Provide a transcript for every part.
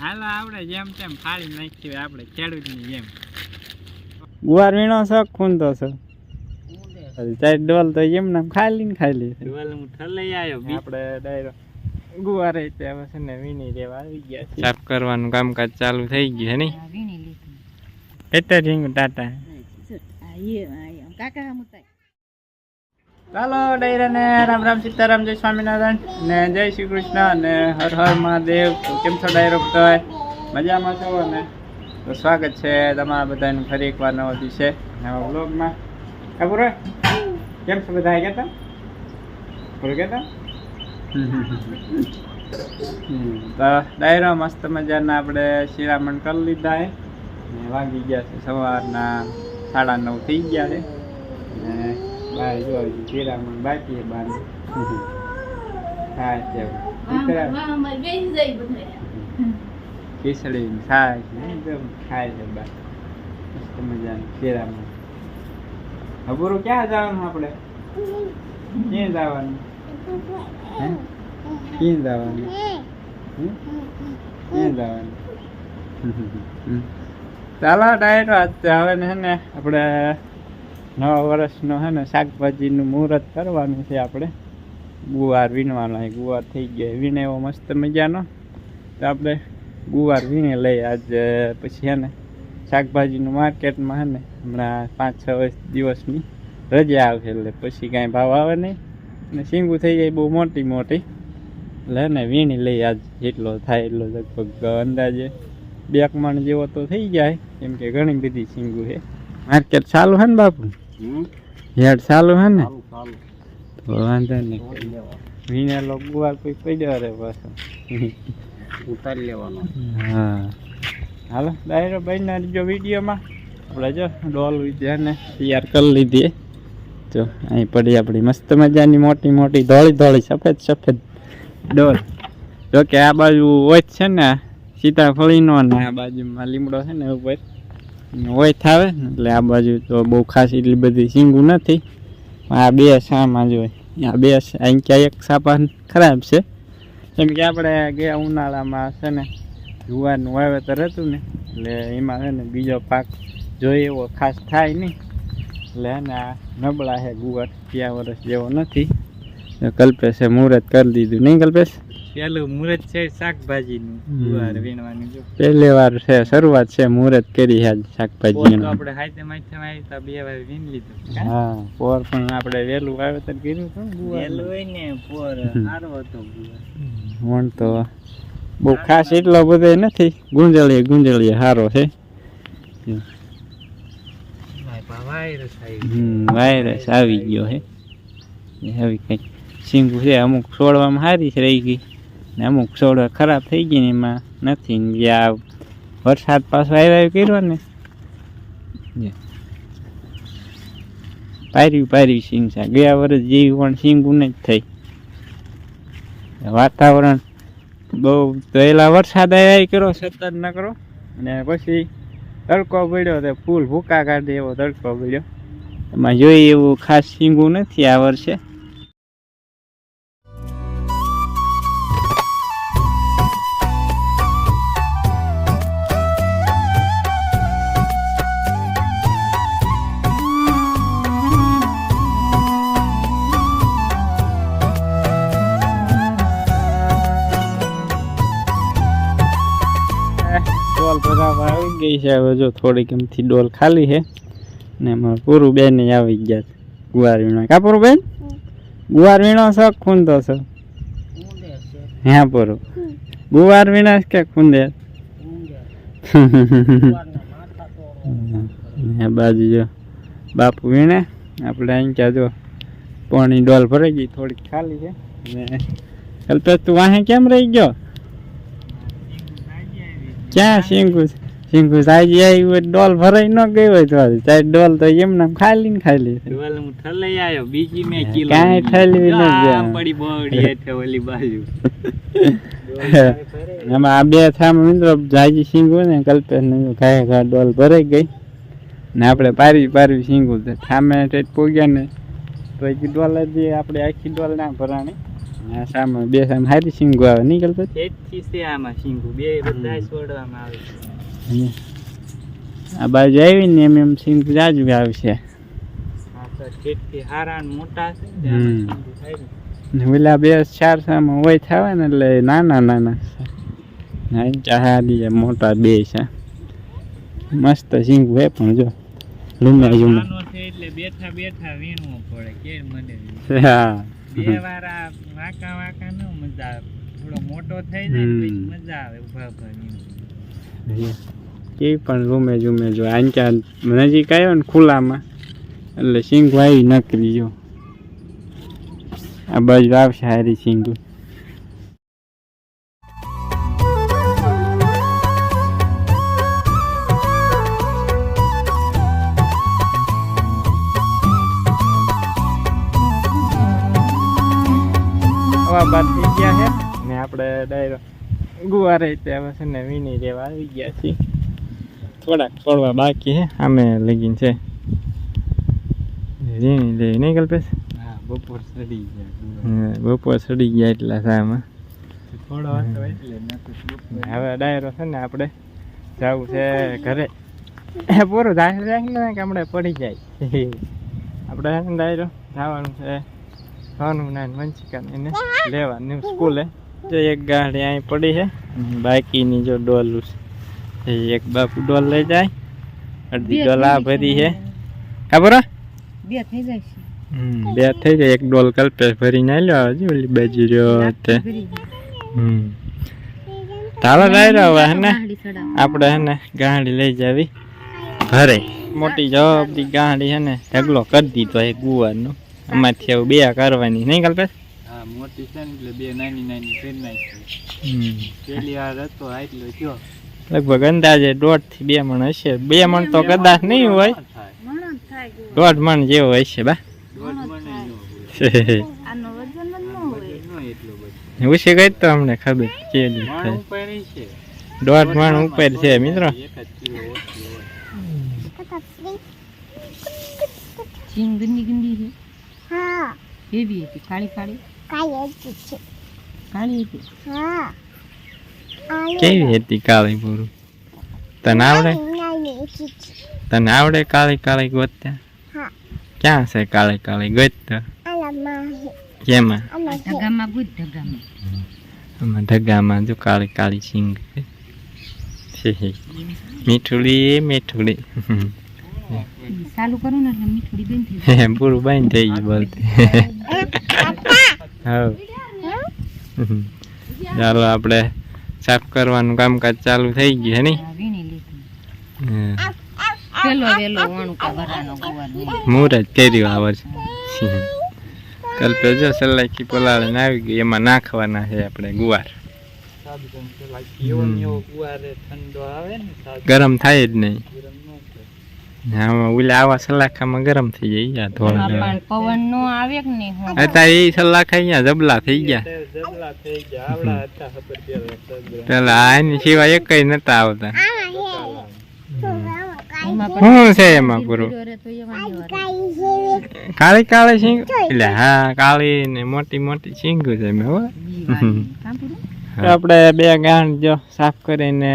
હાલો આપણે જેમ તેમ ફાળી નાખી આપણે ખેડૂતની જેમ. ગુવાર વીણો છો ખૂંદો છો? ચાર ડોલ તો એમ નામ ખાલી ને ખાલી. ડોલ હું ઠલઈ આવ્યો આપણે ડાયરો. ગુવાર ત્યાં છે ને વીણી દેવા આવી ગયા છે સાફ કરવાનું કામકાજ ચાલુ થઈ ગયું છે નહીં? એટલે રીંગ ટાટા. ચાલો ડાયરા ને રામ રામ સીતારામ, જય સ્વામિનારાયણ ને જય શ્રી કૃષ્ણ અને હર હર મહાદેવ. કેમ છો ડાયરો કહેવાય મજામાં છો ને? તો સ્વાગત છે તમારા બધાનું ફરી એકવાર નવો દિવસે, નવા બ્લોગમાં ખબર કેમ છો બધા? આવી ગયા હતા બોલ ગયા તો? ડાયરો, મસ્ત મજાના આપણે શિરામણ કરી લીધા હે. વાગી ગયા છે સવારના સાડા નવ થઈ ગયા છે. બહાર જો શિરામણ બાકી છે બહાર હા છે ખીચડી છાશ એકદમ ખાય છે બહાર મસ્ત મજાનું શિરામણ હબુરું ક્યાં જવાનું આપણે ક્યાં જવાનું હે? ક્યાં જવાનું? ક્યાં જવાનું. ચાલો ડાયરો આજ હવે ને ને આપણે નવા વર્ષનો હે ને શાકભાજીનું મુહૂર્ત કરવાનું છે આપણે. ગુવાર વીણવાનો છે, ગુવાર થઈ ગયો. વીણે એવો મસ્ત મજાનો. તો આપણે ગુવાર વીણી લઈએ આજ પછી હે ને શાકભાજીનું માર્કેટમાં હે ને હમણાં પાંચ છ દિવસની રજા આવશે એટલે પછી કાંઈ ભાવ આવે નહીં. અને શીંગું થઈ જાય બહુ મોટી મોટી. એટલે હે ને વીણી લઈએ આજ જેટલો થાય એટલો લગભગ અંદાજે બે કમાણ મણ જેવો તો થઈ જાય. કેમ કે ઘણી બધી શીંગું છે. માર્કેટ ચાલુ છે ને બાપુ? હેડ ચાલુ હે ને? તો વાંધો નહીં. વીણેલો ગુવાર કોઈ પડ્યો રે પાછો. ઉતારી લેવાનો. હા. હાલો ડાયરો ભાઈના જો વિડીયોમાં. આપણે જો ડોલ વિદ્યાને તૈયાર કરી લીધી જો અહીં પડી આપણી મસ્ત મજાની મોટી મોટી ધોળી ધોળી સફેદ સફેદ ડોલ. જો કે આ બાજુ ઓછ છે ને સીતાફળીનો ને આ બાજુમાં લીમડો છે ને ઉપર. ઓછ થાવે, એટલે આ બાજુ તો બહુ ખાસ એટલી બધી સીંગું નથી. આ બે સામાં જોઈએ આ બે અહીં ક્યાં એક સાપા ખરાબ છે. કેમ કે આપણે ગયા ઉનાળામાં છે ને, જુવારનું વાવેતર હતું ને, એટલે એમાં છે ને બીજો પાક જોઈએ એવો ખાસ થાય નહીં. એટલે એને આ નબળા છે ગુવાર, ત્યાં વર્ષ જેવો નથી. કલ્પેશે મુહૂર્ત કરી દીધું. નહીં કલ્પેશ? પેલું મુહૂર્ત છે શાકભાજીનું. ગુવાર વીણવાનું જો. પહેલી વાર છે શરૂઆત છે મુહૂર્ત કરી આજ પોર શાકભાજી તો આપણે હાથે માથે આવી બે વાર વીણ લીધું. હા પોર પણ આપણે વહેલું વાવેતર કર્યું હતું વેલું હોય ને પોર સારો હતો ગુવાર. તો બહુ ખાસ એટલો બધો નથી. ગુંજળીએ ગુંજળીએ સારો છે. વાયરસ આવી ગયો. હે હવે કંઈક સિંગુ છે અમુક છોડવામાં સારી છે રહી ગઈ. ને અમુક છોડ ખરાબ થઈ ગઈ ને એમાં નથી. ગયા વરસાદ પાછો આવ્યો કર્યો ને. પાર્યું પાર્યું સિંગ છે ગયા વર્ષ જેવી પણ સિંગુને જ થઈ. વાતાવરણ બહુ પહેલા વરસાદ આવ્યા કર્યો સતત ન કરો અને પછી તડકો પડ્યો તો ફૂલ ભૂકા કાઢે એવો તડકો પડ્યો. એમાં જોઈએ એવું ખાસ શીંગું નથી આ વર્ષે. ગઈ છે. જો થોડીક એમથી ડોલ ખાલી છે. ને એમાં પૂરું બેન આવી ગયા છે. ગુવાર વીણો કા પૂરું બેન ગુવાર વીણો છો ખૂંદો છો? હા પૂરું ગુવાર વીણા કે ખૂંદે? બાજુ જો. બાપુ વીણે. આપણે અહીં ક્યાં જો પાણી ડોલ ભરાઈ ગઈ, થોડીક ખાલી છે. ને કલ્પેશ તું વાહે કેમ રહી ગયો? ક્યાં શીંગુ શીંગુ આવી હોય ડોલ ભરાઈ ન ગઈ હોય તો ચાર ડોલ તો એમને આમ ખાલી ને ખાલી. ડોલ હું ઠલઈ આવ્યો બીજી મેં કિલો કાંઈ ઠલવી ન જાય. પડી બોડી હેઠે ઓલી બાજુ. એમાં આ બે થામ મિત્રો જાજી શીંગુ ને કલ્પેશ ને ઘાય ઘા ડોલ ભરાઈ ગઈ. ને આપણે પારવી પારવી શીંગુ તો થામે ટેટ પોગ્યા ને. તો એક ડોલ જ આપણે આખી ડોલ ના ભરાણી. આ સામે બે સામે હારી સિંગો આવે. નીકળતો તેથી છે આમાં શીંગુ બે બધા છોડવામાં આવે આ બાજુ આવી ને એમ એમ સિંગુ જાજુ આવશે ઓલા બે ચાર સામે હોય થાય ને એટલે નાના નાના છે. મોટા બે છે. મસ્ત સિંગ હોય પણ જો. લૂમે લૂમે. એટલે બેઠા બેઠા વીણવું પડે કે મને હા. બે વાર વાંકા વાંકા ન મજા આવે. થોડો મોટો થઈ જાય. મજા આવે ઊભા ઊભા કે પણ રૂમે જુમે જો. આંચા નજીક આવ્યો ને ખુલ્લામાં, એટલે સિંગ આવી નકરી જો. આ બાજુ આવશે હારી સિંગુ. હવા બાર થઈ ગયા ને આપણે ડાયરો. ગુવારે તે હવે છે ને વીણી રેવા આવી ગયા છીએ. થોડાક પડવા બાકી છે. આમે લગીન છે. વીણી દેવી નહીં કલ્પેશ? હા બપોર સડી ગયા હા, બપોર સડી ગયા એટલા સામાં હવે ડાયરો છે ને આપણે જવું છે ઘરે. પૂરું દાખલ રાખીને કે આપણે પડી જાય. આપણે ડાયરો જવાનું છે. સોનું ના વંશિકા એને લેવાનું સ્કૂલે. જો એક ગાડી અહીં પડી છે. બાકીની જો ડોલું છે. એક બાપુ ડોલ લઈ જાય. અડધી ડોલ આ ભરી છે. ખબર? બે થઈ જાય છે. બે થઈ જાય. એક ડોલ કલ્પેશ ભરીને આવ્યો હજી ઓલી બાજુ રહ્યો તે. હમ. લઈ રહ્યો હવે હે ને આપણે હે ને ગાડી લઈ જાવી. ભરે મોટી જવાબડી ગાડી હે ને ઢગલો કરી દીધો એ ગુવારનો. આમાંથી આવું બે કરવાની. નહીં કલ્પેશ? મોટી છે ને એટલે બે નાની નાની કરી નાખી. પેલી વાર હતો આટલો થયો. લગભગ અંદાજે દોઢથી બે મણ હશે. બે મણ તો કદાચ નહીં હોય. દોઢ મણ જેવો હશે બા. ઉછી ગઈ તો અમને ખબર છે. દોઢ મણ ઉપર છે મિત્રો. ગંદી ગંદી છે? હા. એવી હતી કાળી કાળી કાલે જ છે કાળી હતી? હા. કેવી હતી. કાળી પૂરું તને આવડે? તને આવડે કાળી કાળી ગોતતા? ક્યાં છે કાળી કાળી ગોતતા? કેમાં? ગુજ આમાં જો કાળી કાળી સિંગ છે. છે હે. મીઠુડી મીઠુડી ચાલુ કરું ને એટલે મીઠુડી બેન થઈ જાય પૂરું બંધ થઈ ગયું બોલતી. હા ચાલો આપણે સાફ કરવાનું કામકાજ ચાલુ થઈ ગયું હે હા. પેલો વેલો વણુકા ભરાનો ગોવાર વીણી. કર્યું આ વર્ષે. કલ્પે જો સલાઈથી પલાળીને આવી ગઈ એમાં નાખવાના છે આપણે ગુવાર. ને ને ગરમ થાય જ નહીં. ન ઓલા આવા સલાખામાં ગરમ થઈ જાય યાર થોડા પણ પવન નો આવે કે નહીં હું? અત્યારે એ સલાખા અહીંયા જબલા થઈ ગયા. જબલા થઈ ગયા આવડા હતા ખબર પેલા પેલા આની સિવાય એકય નતા આવતા. શું છે એમાં પૂરું કાળી કાળી સિંગ એટલે હા કાળી ને મોટી મોટી સિંગુ છે મેં હો? આપણે બે ગાંઠ જો સાફ કરીને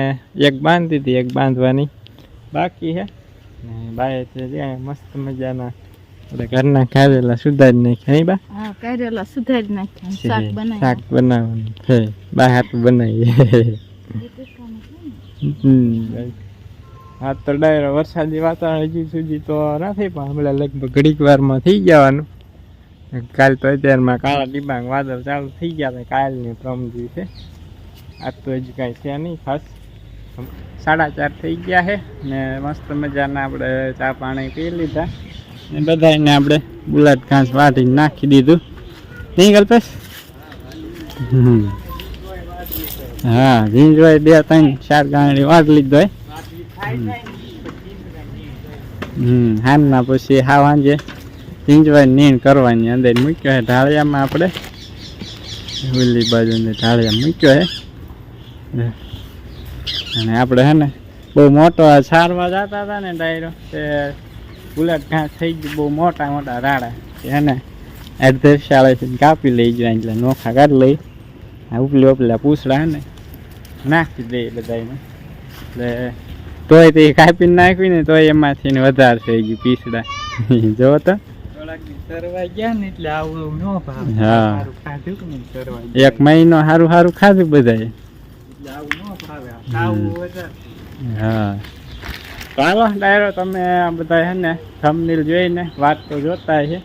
એક બાંધી હતી એક બાંધવાની. બાકી છે ને બાય ત્યાં મસ્ત મજાના આપણે ઘરના ખાધેલા સુધારી નાખ્યા નહીં બા? હા કારેલા સુધારી નાખ્યા શાક બનાવવાનું. છે બા હાથ બનાવીએ. હા તો ડાયરો વરસાદી વાતાવરણ હજી સુધી તો નથી પણ હમણાં લગભગ ઘડીક વારમાં થઈ જવાનું. કાલ તો અત્યારમાં કાળા ડિબાંગ વાદળ ચાલુ થઈ ગયા હતા કાલની પ્રમ દિવસે. આજ તો હજી કાંઈ છે નહીં ખાસ. સાડા ચાર થઈ ગયા છે ને મસ્ત મજાના આપણે ચા પાણી પી લીધા. ને બધાને આપણે બુલેટ ઘાસ વાટીને નાખી દીધું. નહીં કલ્પેશ. હા ઝીંઝવાય બે ત્રણ ચાર ગાંડી વાટ લીધો હોય. હમ. હામના પછી હા વાંજે. ઝીંઝવાય નીણ કરવાની અંદર મૂક્યો છે ઢાળિયામાં આપણે. ઓલી બાજુ ઢાળિયા મૂક્યો છે. અને આપણે હે ને બહુ મોટો આ સારવા જતા હતા ને ડાયરો તે બુલેટ ઘાસ થઈ ગયું બહુ મોટા મોટા રાડા. હે ને અડધર શાળેથી કાપી લઈ જાય એટલે નોખા કાઢી લઈ. આ ઉપલી ઉપલા પૂછડા હે ને નાખી દઈએ બધાને એટલે તોય તે કાપીને નાખ્યું ને તોય એમાંથી ને વધારે થઈ ગયું પીસડા. જો તો. એક મહિનો સારું સારું ખાધું બધાએ. હા. ચાલો ડાયરો તમે આ બધા હે ને થમનીલ જોઈને વાત તો જોતા છે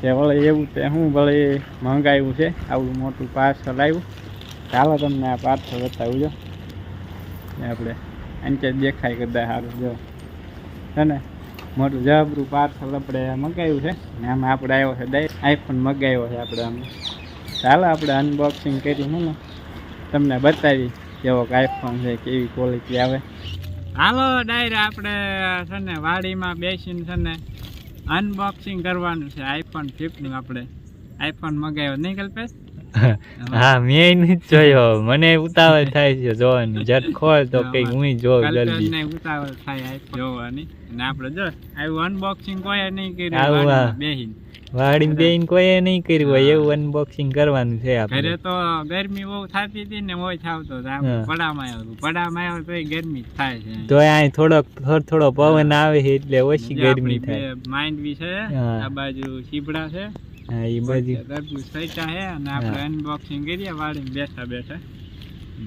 કે ભલે એવું તે હું ભલે મંગાવ્યું છે આવડું મોટું પાર્સલ આવ્યું. ચાલો તમને આ પાર્સલ બતાવજો આપણે અંચે દેખાય કદાચ સારું જો. છે ને? મોટું જબરું પાર્સલ આપણે મંગાવ્યું છે. ને આમાં આપણે આવ્યો છે ડાય આઈફોન મંગાવ્યો છે આપણે આમ. ચાલો આપણે અનબોક્સિંગ કરી હું ને? તમને બતાવી. કેવો આઈફોન છે કેવી ક્વોલિટી આવે. હાલો ડાયર આપણે છે ને વાડીમાં બેસીને છે ને અનબોક્સિંગ કરવાનું છે. આઈફોન ફિફ્ટનું આપણે. આઈફોન મગાવ્યો. નહીં કલ્પેશ? હા મેં નથી જોયો. મને ઉતાવળ થાય છે જોવાની. જટ ખોલ તો કઈ હું જોઉં જલ્દી. ઉતાવળ થાય આઈફોન જોવાની. અને આપણે જો આવું અનબોક્સિંગ કોઈ નહીં કર્યું બેહીને વાડીને બેન કોઈએ નહીં કર્યું હોય એવું અનબોક્સિંગ કરવાનું છે ઘરે આપણે તો ગરમી બહુ થતી હતી ને હોય થાવતો. પડામાં આવ્યો પડામાં આવ્યો તો ગરમી થાય છે. તો અહીં થોડોક થોડો થોડો પવન આવે છે એટલે ઓછી ગરમી થાય. માઇન્ડ બી છે આ બાજુ શીપડા છે. હા એ બાજુ. તરબૂચ સૈટા છે અને આપણે અનબોક્સિંગ કરીએ વાળીને બેઠા બેઠા.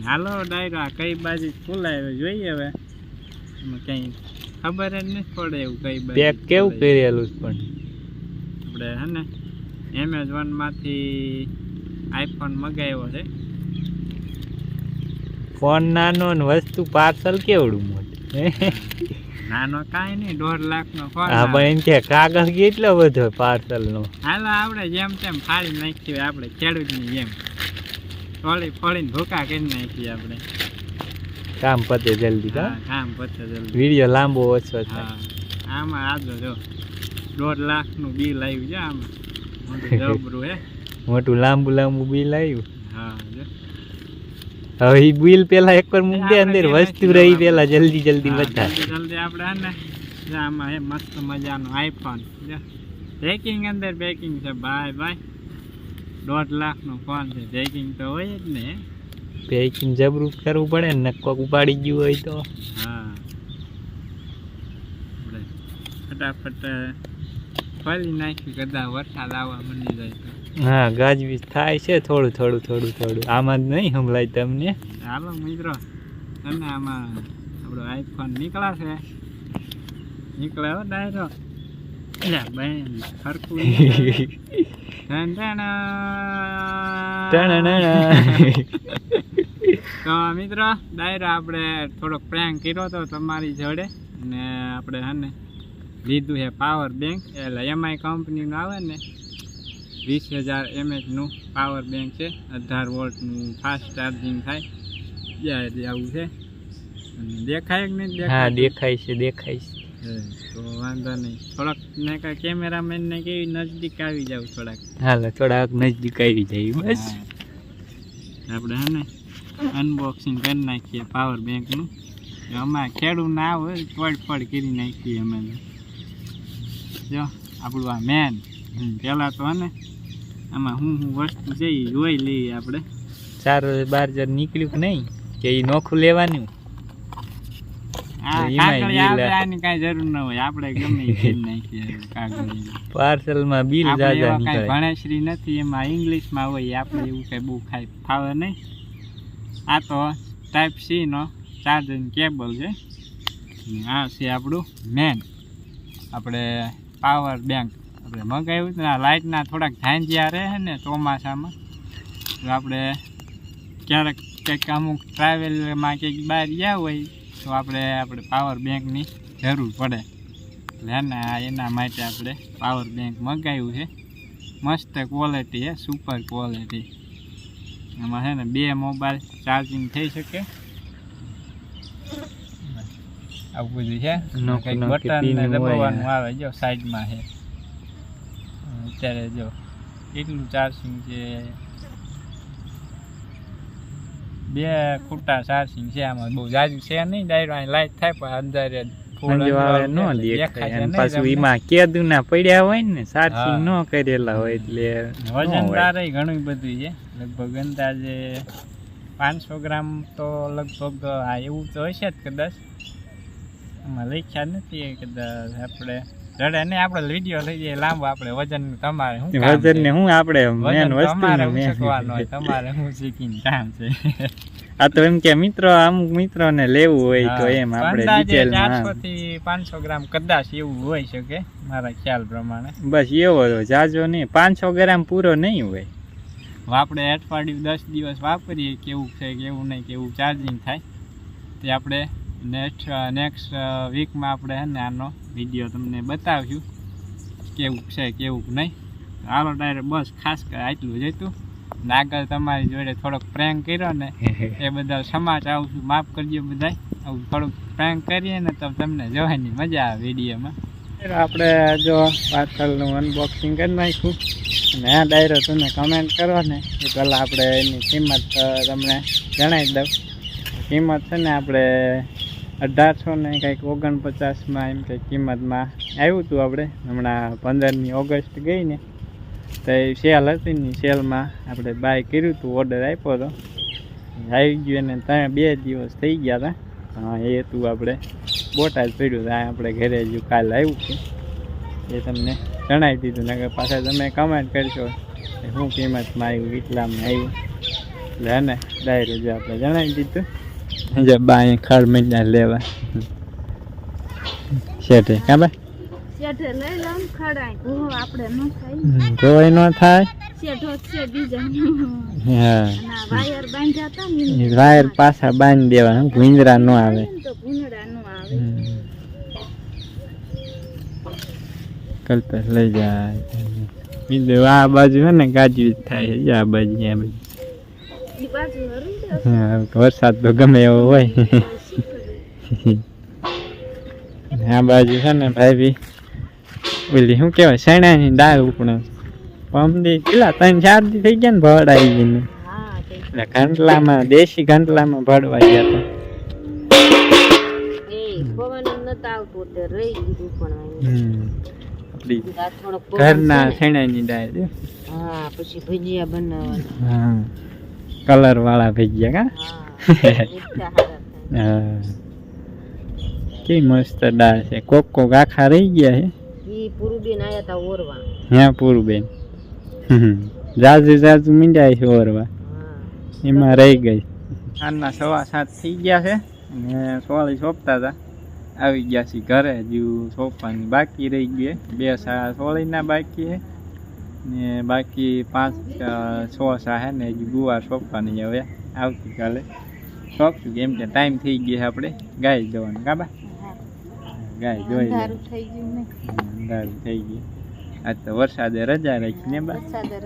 હાલો ડાયરો આ કઈ બાજુ ખુલાય જોઈએ હવે? એમાં કઈ ખબર જ નથી પડે એવું કઈ બાજુ પેક કેવું કરેલું પણ? આપણે હે ને એમેઝોનમાંથી આઈફોન મગાવ્યો છે. ફોન નાનો ને વસ્તુ પાર્સલ કેવડું મોટું? નાનો કાંઈ નહીં દોઢ લાખનો ફોન હા પણ એમ કે કાગળ કેટલો બધો પાર્સલ નો હાલો આપણે જેમ તેમ ફાડી નાખીએ આપણે ખેડૂતની જેમ. ફોડી ફળીને ભૂકા કરી નાખીએ આપણે. કામ પતે જલ્દી કામ પતે જલ્દી. વીડિયો લાંબો ઓછો થાય. હા આમાં આજો જો. દોઢ લાખનું બિલ આવ્યું છે આમ. મોટું જબરું હે? મોટું લાંબુ લાંબુ બિલ આવ્યું. હા હવે એ બિલ પેલા એક વાર મૂકી અંદર વસ્તુ રહી પેલા જલ્દી જલ્દી બધા. જલ્દી જલ્દી આપણે ને? આમાં હે મસ્ત મજાનું આઈફોન પેકિંગ અંદર પેકિંગ છે. બાય બાય દોઢ લાખનો ફોન છે. પેકિંગ તો હોય જ ને પેકિંગ જબરું કરવું પડે ને કોક ઉપાડી ગયું હોય તો. હા. ફટાફટ ફરી નાખી કદા વરસાદ આવવા મળી જાય તો. હા ગાજવીજ થાય છે થોડું થોડું થોડું થોડું. આમાં જ નહીં સંભળાય તમને? હાલો મિત્રો તમે આમાં આપણો આઈફોન નીકળાશે. નીકળે હો ડાયરો. બેન ધન. તો મિત્રો ડાયરો આપણે થોડોક પ્રેંગ કર્યો હતો તમારી જોડે. ને આપણે હે ને લીધું છે પાવર બેંક એટલે એમઆઈ કંપનીનું આવે ને વીસ હજાર એમએચનું પાવર બેંક છે. અઢાર વોલ્ટનું ફાસ્ટ ચાર્જિંગ થાય. જ્યારે આવું છે. અને દેખાય કે નહીં હા દેખાય છે દેખાય છે. તો વાંધો નહીં. થોડાક ને કાંઈ કેમેરામેન ને કેવી નજદીક આવી જાવ થોડાક. હાલો થોડાક નજદીક આવી જાય બસ. આપણે હે ને અનબોક્સિંગ કરી નાખીએ પાવર બેંકનું અમારે ખેડૂત ના હોય પડ પડ કરી નાખીએ અમે. જો આપણું આ મેન પહેલાં તો ને આમાં હું હું વસ્તુ છે એ જોઈ લઈએ આપણે. સારું બાર જર નીકળ્યું કે નહીં કે એ નોખું લેવાનું. પાર્સલમાં બિલ ભણેશ્રી નથી એમાં ઇંગ્લિશમાં હોય આપણે એવું કઈ બહુ ખાઈ ફાવે નહીં. આ તો ટાઈપ સી નો ચાર્જિંગ કેબલ છે. આ છે આપણું મેન આપણે પાવર બેંક આપણે મંગાવ્યું ના લાઇટના થોડાક ધાંજિયા રહે ને ચોમાસામાં તો આપણે ક્યારેક કંઈક અમુક ટ્રાવેલમાં કંઈક બહાર ગયા હોય, તો આપણે આપણે પાવર બેંકની જરૂર પડે. એટલે હે ને, આ એના માટે આપણે પાવર બેંક મંગાવ્યું છે. મસ્ત ક્વોલિટી છે સુપર ક્વોલિટી એમાં છે ને, બે મોબાઈલ ચાર્જિંગ થઈ શકે. આવું બધું છે. કંઈક નોખું બટન pin ને હોય. દબાવવાનું આવે જો સાઈડમાં છે. અત્યારે જો કેટલું ચાર્જિંગ છે. બે ખૂટા ચાર્જિંગ છે આમાં. બહુ જાજુ છે નહીં ડાયરો અહીં લાઈટ થાય પણ અંદર એટલે પાંચસો ગ્રામ તો લગભગ હા એવું તો હશે જ કદાચ. લખ્યા નથી કદાચ આપણે રડે ને આપણે વીડિયો લઈ જઈએ લાંબો આપણે વજન તમારે શું વજન ને હું આપણે મેન વસ્તુ તમારે હું હોય તમારે હું શીખીને કામ છે. આ તો એમ કે મિત્રો અમુક મિત્રો ને લેવું હોય તો એમ આપણે ડિટેલમાં ચારસો થી પાંચસો ગ્રામ કદાચ એવું હોય શકે મારા ખ્યાલ પ્રમાણે. બસ એવો જાજો નહીં. પાંચસો ગ્રામ પૂરો નહીં હોય. આપણે અઠવાડિયું દસ દિવસ વાપરીએ કેવું છે કેવું નહીં કેવું ચાર્જિંગ થાય. તે આપણે નેક્સ્ટ નેક્સ્ટ વીકમાં આપણે હે ને આનો વીડિયો તમને બતાવશું. કેવું છે, કેવું નહીં. હાલો ડાયરેક્ટ બસ ખાસ આટલું જ હતું. ને આગળ તમારી જોડે થોડોક પ્રેન્ક કર્યો ને એ બદલ સમાચ આવું છું. માફ કરજો બધાય. આવું થોડુંક પ્રેન્ક કરીએ ને તો તમને જોવાની મજા આવે વિડીયોમાં. આપણે જો પાર્સલનું અનબોક્સિંગ કરી નાખ્યું. અને આ ડાયરો તમે કમેન્ટ કરો ને, એ પહેલાં આપણે એની કિંમત તમને જણાવી દઉં. કિંમત છે ને આપણે અઢારસો ને કંઈક ઓગણપચાસમાં એમ કંઈક કિંમતમાં આવ્યું હતું આપણે. હમણાં પંદરમી ઓગસ્ટ ગઈ ને. તો એ સેલ હતી ને સેલમાં આપણે બાય કર્યું હતું ઓર્ડર આપ્યો હતો. આવી ગયું એને ત્રણ બે દિવસ થઈ ગયા હતા. હા, એ હતું આપણે. બોટાદ પડ્યું હતું. આપણે ઘરે હજુ કાલ આવ્યું છે. એ તમને જણાવી દીધું. નગર પાછા તમે કમેન્ટ કરશો શું કિંમતમાં આવ્યું, કેટલામાં આવ્યું. એટલે ને ડાયરેક્ટ જો આપણે જણાવી દીધું. જે બાય ખાડ મહિના લેવા. શેઠે કા ભાઈ શેઠે લઈ લઉં ખડાય ઓહો આપણે ન થાય કોઈ ન થાય? શેઠો છે બીજા. હા. ના વાયર બાંધ્યા તા ને વાયર પાછા બાંધી દેવા ગુંજરા ન આવે. તો ભૂંગળા નો આવે. કલ્પેશ લઈ જાય. બીજું આ બાજુ હે ને ગાજવી થાય છે આ બાજુ આ બાજુ વરસાદ તો ગમે એવો હોય. આ બાજુ છે ને ભાઈ બી ઓલી શું કહેવાય શેણાની દાળ ઉપડે પમદી કેટલા ત્રણ ચાર દી થઈ ગયા ને ભડ આવી ગઈ ને હા એટલે ઘંટલામાં દેશી ઘંટલામાં ભડવા ગયા હતા. ઘરના શેણાની દાળ હા પછી ભજીયા બનાવવાના. હા. કલર વાળા થઈ ગયા હા કા મસ્ત ડાળ છે. કોક કોક આખા રહી ગયા છે. ઈ પૂરુબેન આયા તા ઓરવા. હા પૂરું જાજુ જાજુ મીંડાય છે ઓરવા. એમાં રહી ગઈ. સાંજના સવા સાત થઈ ગયા છે. ને સોળી સોંપતા હતા આવી ગયા છે ઘરે. હજુ સોંપવાની બાકી રહી ગઈ બે સા સોળીના બાકી છે. ને બાકી પાંચ છ સા ને ગુવાર સોંપવાની હવે આવતીકાલે. સોંપશું કેમ કે ટાઈમ થઈ ગયો છે આપણે ગાય જવાનું કાબા ગાય જોઈ અંધારું થઈ ગયું આજ તો વરસાદે રજા રાખી ને બા. વરસાદે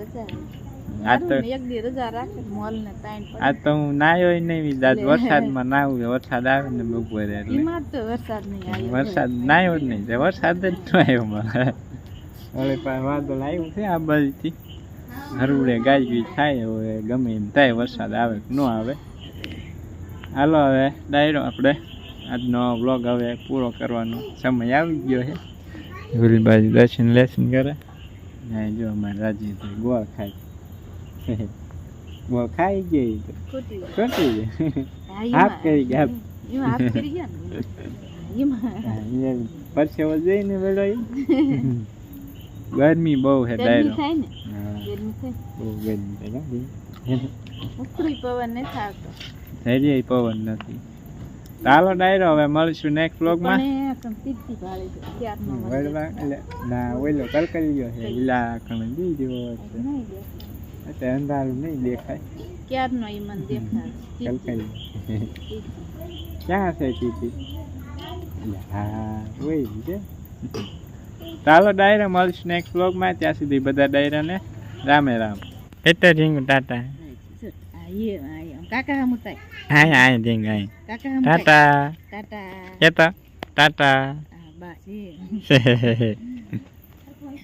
તો હું નાયો નહીં આજ વરસાદમાં નાવું વરસાદ આવે ને બપોરે એટલે. વરસાદ નહીં વરસાદ નાયો જ નહીં વરસાદ જ ન આવ્યો મારે. હવે પણ વાંધો આવ્યું છે આ બાજુથી. હરવડે ગાજવી થાય હવે ગમે એમ થાય વરસાદ આવે કે ન આવે. હાલો હવે ડાયરો આપણે. આજનો બ્લોગ હવે પૂરો કરવાનો સમય આવી ગયો છે. ઓલી બાજુ દર્શન લેશન કરે. ને જો અમારે રાજીભાઈ ગોળ ખાય. ગોળ ખાઈ ગઈ તો. ખોટી ગઈ હાફ કરી ગયા હાફ. કરી ગયા પરસેવો જઈને વેળો ગરમી બહુ છે ગરમી ડાયરો થાય ને હા, ગરમી થાય બહુ ગરમી થાય કાં? ઉકળી પવન નથી આવતો ધૈર્ય પવન નથી ચાલો ડાયરો હવે મળશું નેક્સ્ટ વ્લોગમાં પણ એ કમ તીતી ભાળે છે ત્યારનો મને વળવા એટલે ના ઓલો કલકલી ગયો છે લીલા કણ બીજો છે નહીં દેખાય. એટલે અંધારું નહીં દેખાય ક્યારનો ઈ મને દેખાય તીતી, કલકલી તીતી. ક્યાં છે ટીટી એટલે હા હોય છે ચાલો ડાયરા મળશું નેક્સ્ટ બ્લોગમાં ત્યાં સુધી બધા ડાયરાને રામે રામ. એટલે રીંગ ટાટા. કાકા હા હા રીંગ હા. ટાટા. ટાટા. ટાટા. એ.